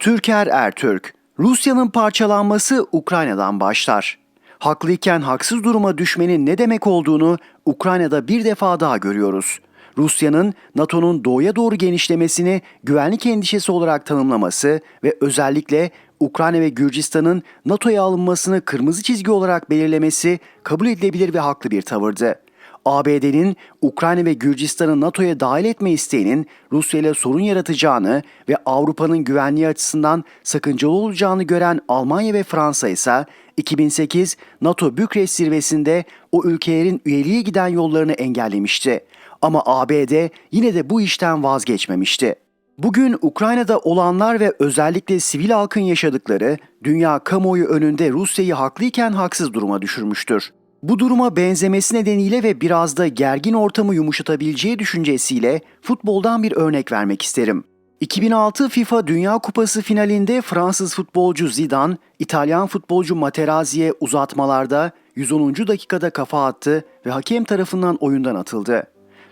Türker Ertürk, Rusya'nın parçalanması Ukrayna'dan başlar. Haklıyken haksız duruma düşmenin ne demek olduğunu Ukrayna'da bir defa daha görüyoruz. Rusya'nın NATO'nun doğuya doğru genişlemesini güvenlik endişesi olarak tanımlaması ve özellikle Ukrayna ve Gürcistan'ın NATO'ya alınmasını kırmızı çizgi olarak belirlemesi kabul edilebilir ve haklı bir tavırdı. ABD'nin Ukrayna ve Gürcistan'ı NATO'ya dahil etme isteğinin Rusya ile sorun yaratacağını ve Avrupa'nın güvenliği açısından sakıncalı olacağını gören Almanya ve Fransa ise 2008 NATO Bükreş zirvesinde o ülkelerin üyeliğe giden yollarını engellemişti. Ama ABD yine de bu işten vazgeçmemişti. Bugün Ukrayna'da olanlar ve özellikle sivil halkın yaşadıkları dünya kamuoyu önünde Rusya'yı haklıyken haksız duruma düşürmüştür. Bu duruma benzemesi nedeniyle ve biraz da gergin ortamı yumuşatabileceği düşüncesiyle futboldan bir örnek vermek isterim. 2006 FIFA Dünya Kupası finalinde Fransız futbolcu Zidane, İtalyan futbolcu Materazzi'ye uzatmalarda 110. dakikada kafa attı ve hakem tarafından oyundan atıldı.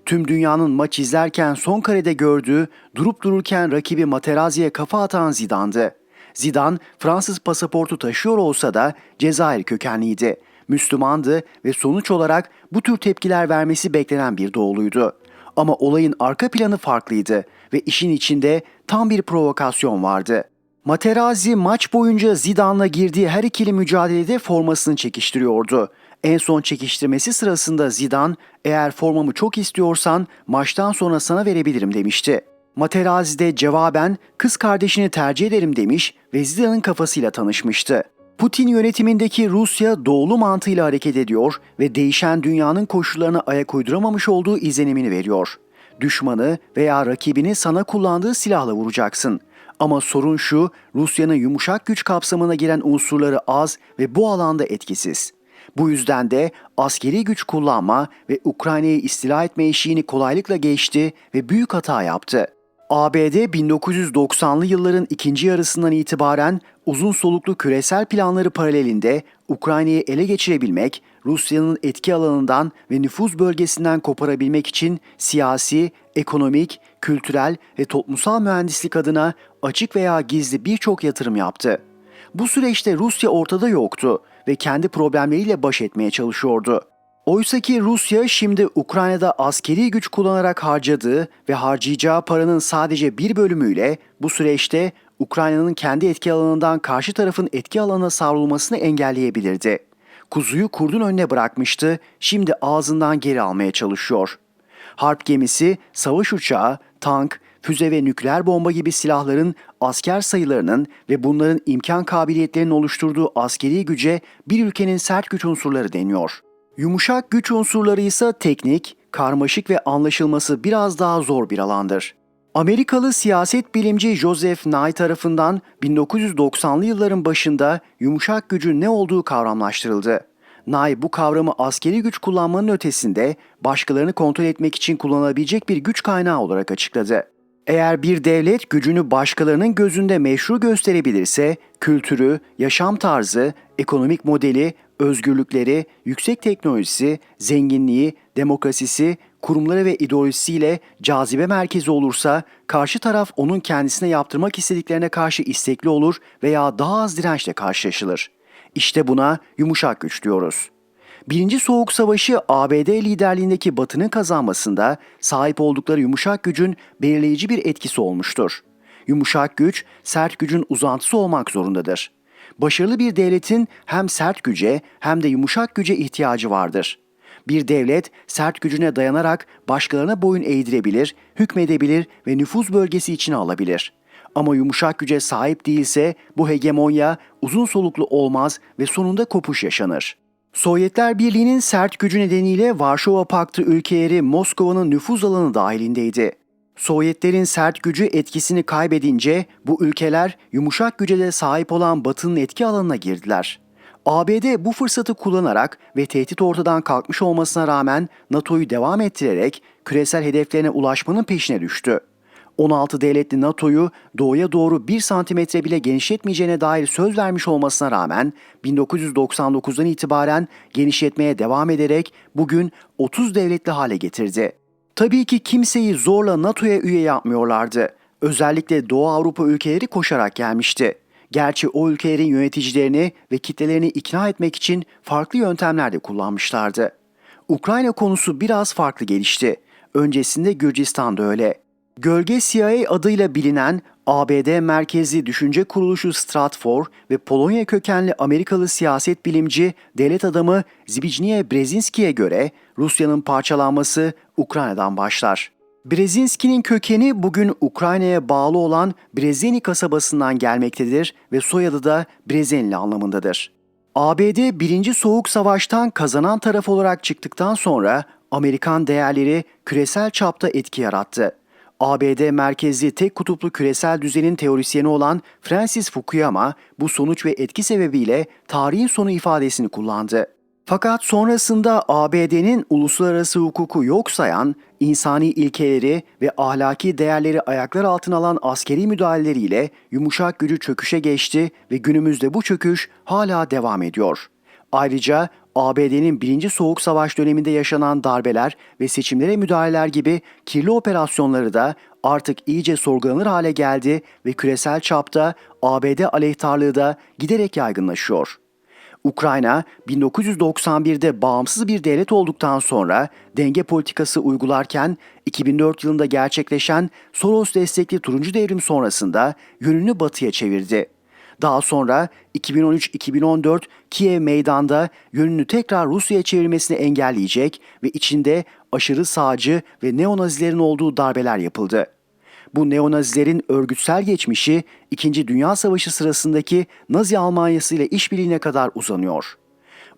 Tüm dünyanın maç izlerken son karede gördüğü durup dururken rakibi Materazzi'ye kafa atan Zidane'dı. Zidane Fransız pasaportu taşıyor olsa da Cezayir kökenliydi. Müslümandı ve sonuç olarak bu tür tepkiler vermesi beklenen bir doğuluydu. Ama olayın arka planı farklıydı ve işin içinde tam bir provokasyon vardı. Materazzi maç boyunca Zidane'la girdiği her ikili mücadelede formasını çekiştiriyordu. En son çekiştirmesi sırasında Zidane, eğer formamı çok istiyorsan maçtan sonra sana verebilirim demişti. Materazzi de cevaben kız kardeşini tercih ederim demiş ve Zidane'ın kafasıyla tanışmıştı. Putin yönetimindeki Rusya doğulu mantığıyla hareket ediyor ve değişen dünyanın koşullarına ayak uyduramamış olduğu izlenimini veriyor. Düşmanı veya rakibini sana kullandığı silahla vuracaksın. Ama sorun şu, Rusya'nın yumuşak güç kapsamına giren unsurları az ve bu alanda etkisiz. Bu yüzden de askeri güç kullanma ve Ukrayna'yı istila etme eşiğini kolaylıkla geçti ve büyük hata yaptı. ABD 1990'lı yılların ikinci yarısından itibaren uzun soluklu küresel planları paralelinde Ukrayna'yı ele geçirebilmek, Rusya'nın etki alanından ve nüfuz bölgesinden koparabilmek için siyasi, ekonomik, kültürel ve toplumsal mühendislik adına açık veya gizli birçok yatırım yaptı. Bu süreçte Rusya ortada yoktu ve kendi problemleriyle baş etmeye çalışıyordu. Oysaki Rusya şimdi Ukrayna'da askeri güç kullanarak harcadığı ve harcayacağı paranın sadece bir bölümüyle bu süreçte Ukrayna'nın kendi etki alanından karşı tarafın etki alanına savrulmasını engelleyebilirdi. Kuzuyu kurdun önüne bırakmıştı, şimdi ağzından geri almaya çalışıyor. Harp gemisi, savaş uçağı, tank, füze ve nükleer bomba gibi silahların asker sayılarının ve bunların imkan kabiliyetlerinin oluşturduğu askeri güce bir ülkenin sert güç unsurları deniyor. Yumuşak güç unsurları ise teknik, karmaşık ve anlaşılması biraz daha zor bir alandır. Amerikalı siyaset bilimci Joseph Nye tarafından 1990'lı yılların başında yumuşak gücün ne olduğu kavramlaştırıldı. Nye bu kavramı askeri güç kullanmanın ötesinde başkalarını kontrol etmek için kullanılabilecek bir güç kaynağı olarak açıkladı. Eğer bir devlet gücünü başkalarının gözünde meşru gösterebilirse, kültürü, yaşam tarzı, ekonomik modeli, özgürlükleri, yüksek teknolojisi, zenginliği, demokrasisi, kurumları ve ideolojisiyle cazibe merkezi olursa, karşı taraf onun kendisine yaptırmak istediklerine karşı istekli olur veya daha az dirençle karşılaşılır. İşte buna yumuşak güç diyoruz. Birinci Soğuk Savaşı ABD liderliğindeki Batı'nın kazanmasında sahip oldukları yumuşak gücün belirleyici bir etkisi olmuştur. Yumuşak güç, sert gücün uzantısı olmak zorundadır. Başarılı bir devletin hem sert güce hem de yumuşak güce ihtiyacı vardır. Bir devlet sert gücüne dayanarak başkalarına boyun eğdirebilir, hükmedebilir ve nüfuz bölgesi içine alabilir. Ama yumuşak güce sahip değilse bu hegemonya uzun soluklu olmaz ve sonunda kopuş yaşanır. Sovyetler Birliği'nin sert gücü nedeniyle Varşova Paktı ülkeleri Moskova'nın nüfuz alanı dahilindeydi. Sovyetlerin sert gücü etkisini kaybedince bu ülkeler yumuşak güce de sahip olan Batı'nın etki alanına girdiler. ABD bu fırsatı kullanarak ve tehdit ortadan kalkmış olmasına rağmen NATO'yu devam ettirerek küresel hedeflerine ulaşmanın peşine düştü. 16 devletli NATO'yu doğuya doğru 1 santimetre bile genişletmeyeceğine dair söz vermiş olmasına rağmen 1999'dan itibaren genişletmeye devam ederek bugün 30 devletli hale getirdi. Tabii ki kimseyi zorla NATO'ya üye yapmıyorlardı. Özellikle Doğu Avrupa ülkeleri koşarak gelmişti. Gerçi o ülkelerin yöneticilerini ve kitlelerini ikna etmek için farklı yöntemler de kullanmışlardı. Ukrayna konusu biraz farklı gelişti. Öncesinde Gürcistan'da öyle. Gölge CIA adıyla bilinen ABD merkezli düşünce kuruluşu Stratfor ve Polonya kökenli Amerikalı siyaset bilimci, devlet adamı Zbigniew Brzezinski'ye göre Rusya'nın parçalanması Ukrayna'dan başlar. Brzezinski'nin kökeni bugün Ukrayna'ya bağlı olan Brezeni kasabasından gelmektedir ve soyadı da Brezenli anlamındadır. ABD 1. Soğuk Savaş'tan kazanan taraf olarak çıktıktan sonra Amerikan değerleri küresel çapta etki yarattı. ABD merkezli tek kutuplu küresel düzenin teorisyeni olan Francis Fukuyama bu sonuç ve etki sebebiyle tarihin sonu ifadesini kullandı. Fakat sonrasında ABD'nin uluslararası hukuku yok sayan, insani ilkeleri ve ahlaki değerleri ayaklar altına alan askeri müdahaleleriyle yumuşak gücü çöküşe geçti ve günümüzde bu çöküş hala devam ediyor. Ayrıca ABD'nin 1. Soğuk Savaş döneminde yaşanan darbeler ve seçimlere müdahaleler gibi kirli operasyonları da artık iyice sorgulanır hale geldi ve küresel çapta ABD aleyhtarlığı da giderek yaygınlaşıyor. Ukrayna 1991'de bağımsız bir devlet olduktan sonra denge politikası uygularken 2004 yılında gerçekleşen Soros destekli turuncu devrim sonrasında yönünü batıya çevirdi. Daha sonra 2013-2014 Kiev meydanda yönünü tekrar Rusya'ya çevirmesini engelleyecek ve içinde aşırı sağcı ve neonazilerin olduğu darbeler yapıldı. Bu neonazilerin örgütsel geçmişi 2. Dünya Savaşı sırasındaki Nazi Almanyası ile işbirliğine kadar uzanıyor.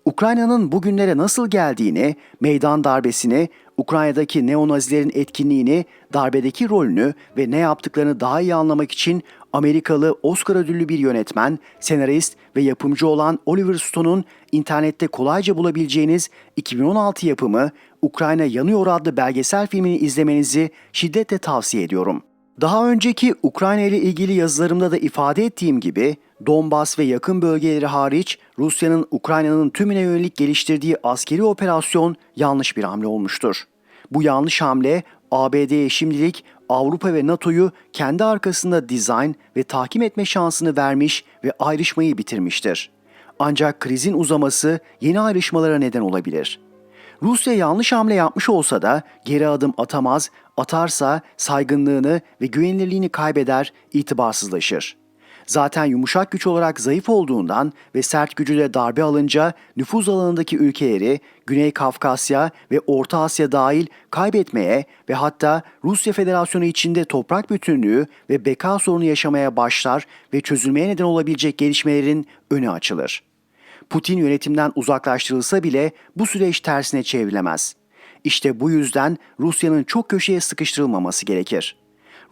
Ukrayna'nın bugünlere nasıl geldiğini, meydan darbesini, Ukrayna'daki neonazilerin etkinliğini, darbedeki rolünü ve ne yaptıklarını daha iyi anlamak için Amerikalı Oscar ödüllü bir yönetmen, senarist ve yapımcı olan Oliver Stone'un internette kolayca bulabileceğiniz 2016 yapımı Ukrayna Yanıyor adlı belgesel filmini izlemenizi şiddetle tavsiye ediyorum. Daha önceki Ukrayna ile ilgili yazılarımda da ifade ettiğim gibi Donbas ve yakın bölgeleri hariç Rusya'nın Ukrayna'nın tümüne yönelik geliştirdiği askeri operasyon yanlış bir hamle olmuştur. Bu yanlış hamle ABD'ye şimdilik Avrupa ve NATO'yu kendi arkasında dizayn ve tahkim etme şansını vermiş ve ayrışmayı bitirmiştir. Ancak krizin uzaması yeni ayrışmalara neden olabilir. Rusya yanlış hamle yapmış olsa da geri adım atamaz, atarsa saygınlığını ve güvenilirliğini kaybeder, itibarsızlaşır. Zaten yumuşak güç olarak zayıf olduğundan ve sert gücüyle darbe alınca nüfuz alanındaki ülkeleri Güney Kafkasya ve Orta Asya dahil kaybetmeye ve hatta Rusya Federasyonu içinde toprak bütünlüğü ve beka sorunu yaşamaya başlar ve çözülmeye neden olabilecek gelişmelerin önü açılır. Putin yönetimden uzaklaştırılsa bile bu süreç tersine çevrilemez. İşte bu yüzden Rusya'nın çok köşeye sıkıştırılmaması gerekir.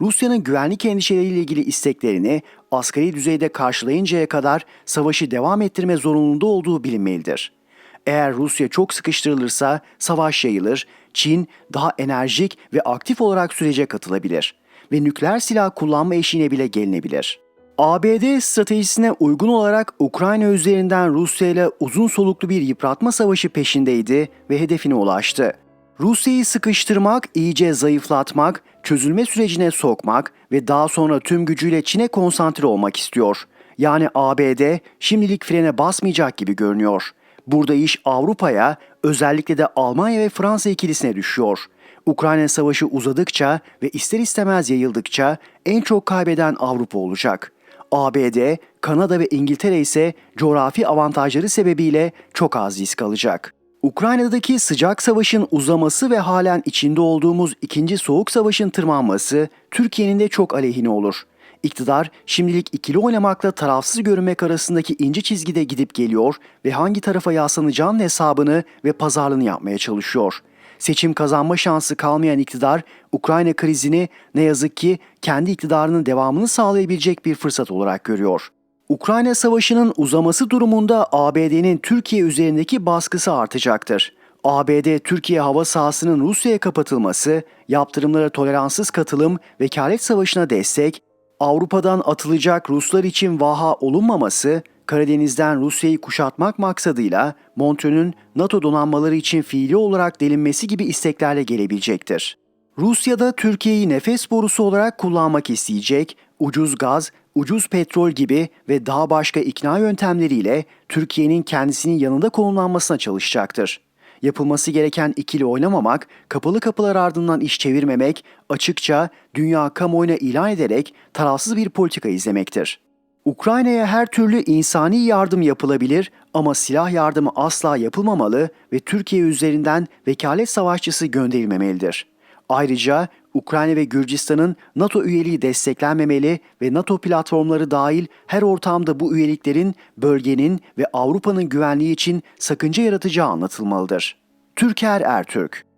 Rusya'nın güvenlik endişeleriyle ilgili isteklerini asgari düzeyde karşılayıncaya kadar savaşı devam ettirme zorunluluğunda olduğu bilinmelidir. Eğer Rusya çok sıkıştırılırsa savaş yayılır, Çin daha enerjik ve aktif olarak sürece katılabilir ve nükleer silah kullanma eşiğine bile gelinebilir. ABD stratejisine uygun olarak Ukrayna üzerinden Rusya ile uzun soluklu bir yıpratma savaşı peşindeydi ve hedefine ulaştı. Rusya'yı sıkıştırmak, iyice zayıflatmak, çözülme sürecine sokmak ve daha sonra tüm gücüyle Çin'e konsantre olmak istiyor. Yani ABD şimdilik frene basmayacak gibi görünüyor. Burada iş Avrupa'ya, özellikle de Almanya ve Fransa ikilisine düşüyor. Ukrayna savaşı uzadıkça ve ister istemez yayıldıkça en çok kaybeden Avrupa olacak. ABD, Kanada ve İngiltere ise coğrafi avantajları sebebiyle çok az risk alacak. Ukrayna'daki sıcak savaşın uzaması ve halen içinde olduğumuz ikinci soğuk savaşın tırmanması Türkiye'nin de çok aleyhine olur. İktidar şimdilik ikili oynamakla tarafsız görünmek arasındaki ince çizgide gidip geliyor ve hangi tarafa yaslanacağının hesabını ve pazarlığını yapmaya çalışıyor. Seçim kazanma şansı kalmayan iktidar Ukrayna krizini ne yazık ki kendi iktidarının devamını sağlayabilecek bir fırsat olarak görüyor. Ukrayna Savaşı'nın uzaması durumunda ABD'nin Türkiye üzerindeki baskısı artacaktır. ABD Türkiye hava sahasının Rusya'ya kapatılması, yaptırımlara toleranssız katılım, vekalet savaşına destek, Avrupa'dan atılacak Ruslar için vaha olunmaması, Karadeniz'den Rusya'yı kuşatmak maksadıyla Montreux'ün NATO donanmaları için fiili olarak delinmesi gibi isteklerle gelebilecektir. Rusya'da Türkiye'yi nefes borusu olarak kullanmak isteyecek, ucuz gaz, ucuz petrol gibi ve daha başka ikna yöntemleriyle Türkiye'nin kendisinin yanında konumlanmasına çalışacaktır. Yapılması gereken ikili oynamamak, kapalı kapılar ardından iş çevirmemek, açıkça dünya kamuoyuna ilan ederek tarafsız bir politika izlemektir. Ukrayna'ya her türlü insani yardım yapılabilir ama silah yardımı asla yapılmamalı ve Türkiye üzerinden vekalet savaşçısı gönderilmemelidir. Ayrıca Ukrayna ve Gürcistan'ın NATO üyeliği desteklenmemeli ve NATO platformları dahil her ortamda bu üyeliklerin bölgenin ve Avrupa'nın güvenliği için sakınca yaratacağı anlatılmalıdır. Türker Ertürk